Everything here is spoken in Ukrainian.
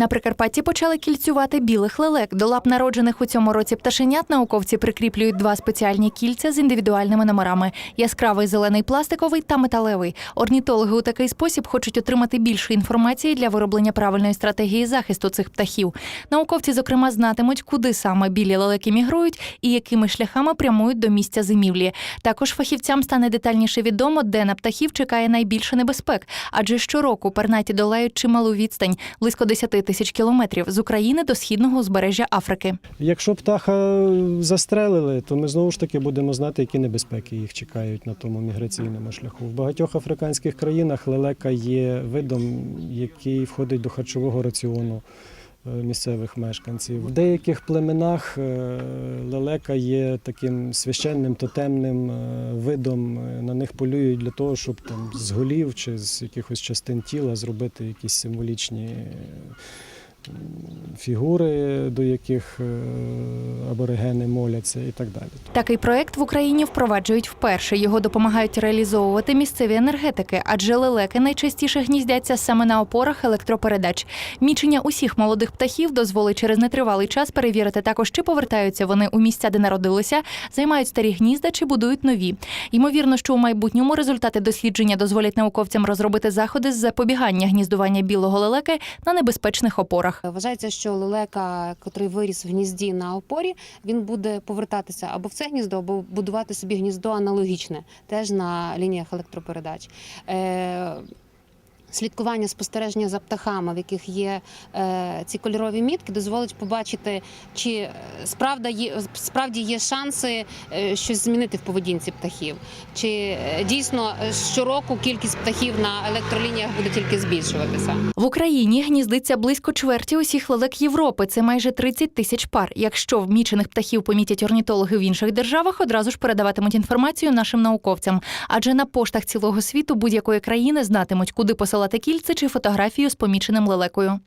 На Прикарпатті почали кільцювати білих лелек. До лап народжених у цьому році пташенят науковці прикріплюють два спеціальні кільця з індивідуальними номерами: яскравий зелений пластиковий та металевий. Орнітологи у такий спосіб хочуть отримати більше інформації для вироблення правильної стратегії захисту цих птахів. Науковці, зокрема, знатимуть, куди саме білі лелеки мігрують і якими шляхами прямують до місця зимівлі. Також фахівцям стане детальніше відомо, де на птахів чекає найбільше небезпек, адже щороку пернаті долають чималу відстань близько 10 тисяч кілометрів з України до східного узбережжя Африки. Якщо птаха застрелили, то ми знову ж таки будемо знати, які небезпеки їх чекають на тому міграційному шляху. В багатьох африканських країнах лелека є видом, який входить до харчового раціону місцевих мешканців. В деяких племенах е, лелека є таким священним тотемним е, видом. Е, На них полюють для того, щоб там з голів чи з якихось частин тіла зробити якісь символічні. е, фігури, до яких е, аборигени моляться і так далі. Такий проект в Україні впроваджують вперше. Його допомагають реалізовувати місцеві енергетики, адже лелеки найчастіше гніздяться саме на опорах електропередач. Мічення усіх молодих птахів дозволить через нетривалий час перевірити також, чи повертаються вони у місця, де народилися, займають старі гнізда чи будують нові. Ймовірно, що у майбутньому результати дослідження дозволять науковцям розробити заходи з запобігання гніздування білого лелеки на небезпечних опорах. Вважається, що лелека, котрий виріс в гнізді на опорі, він буде повертатися або в це гніздо, або будувати собі гніздо аналогічне, теж на лініях електропередач. Слідкування спостереження за птахами, в яких є е, ці кольорові мітки, дозволить побачити, чи е, справда є справді є шанси е, щось змінити в поведінці птахів, чи е, дійсно щороку кількість птахів на електролініях буде тільки збільшуватися. В Україні гніздиться близько чверті усіх лелек Європи. Це майже 30 тисяч пар. Якщо вмічених птахів помітять орнітологи в інших державах, одразу ж передаватимуть інформацію нашим науковцям. Адже на поштах цілого світу будь-якої країни знатимуть, куди посилати кільце чи фотографію з поміченим лелекою.